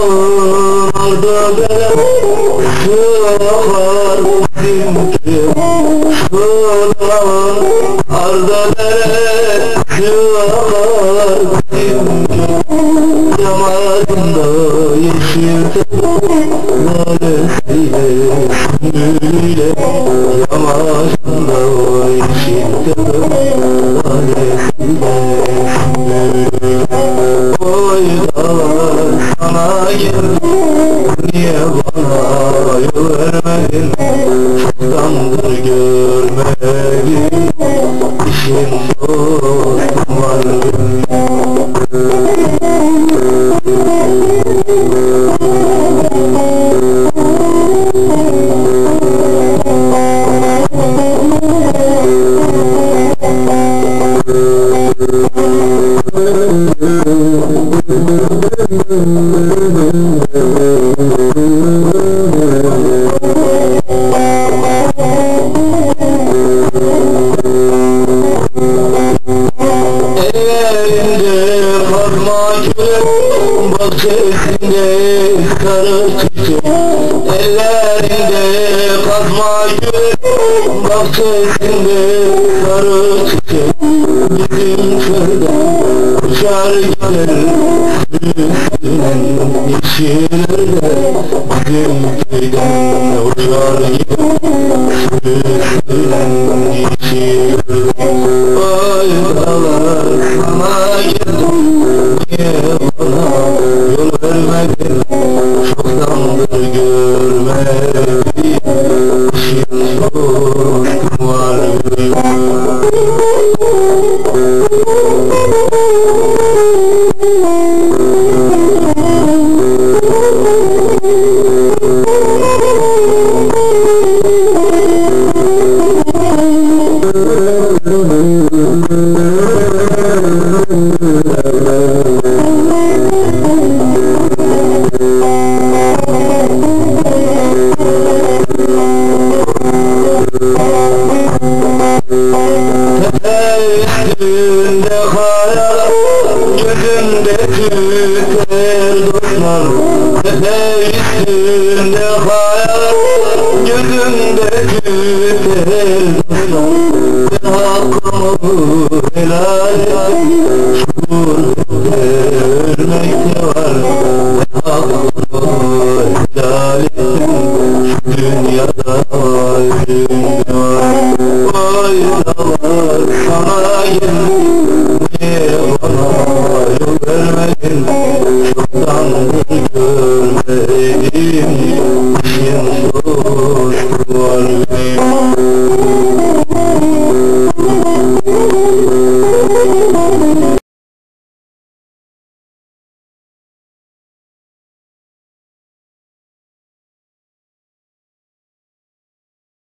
Oh, bere Sığar bizimki Dağlarda bere Sığar bizimki Yamadında yeşil Lalesiyle Gülüyle Yamadında yeşil Lalesiyle Gülüyle Oy dağlar sana Niye bana yol vermedin Çoktandır görmedim İşim var Ellerinde Oh, my kürek Bahçesinde sarı çiçek Ellerinde kazma kürek Bahçesinde sarı çiçek Bizim köyden uçar gelir Üstünen yeşillerde Bizim köyden uçar gelir Üstünen yol vermedin Çoktandır görmedim Şimdi dostum var Üstünde hayal Gözümde tüter dostlar Tepe üstünde hayal Gözümde tüter dostlar Ben hakkımı helal et Şuur Çoktandır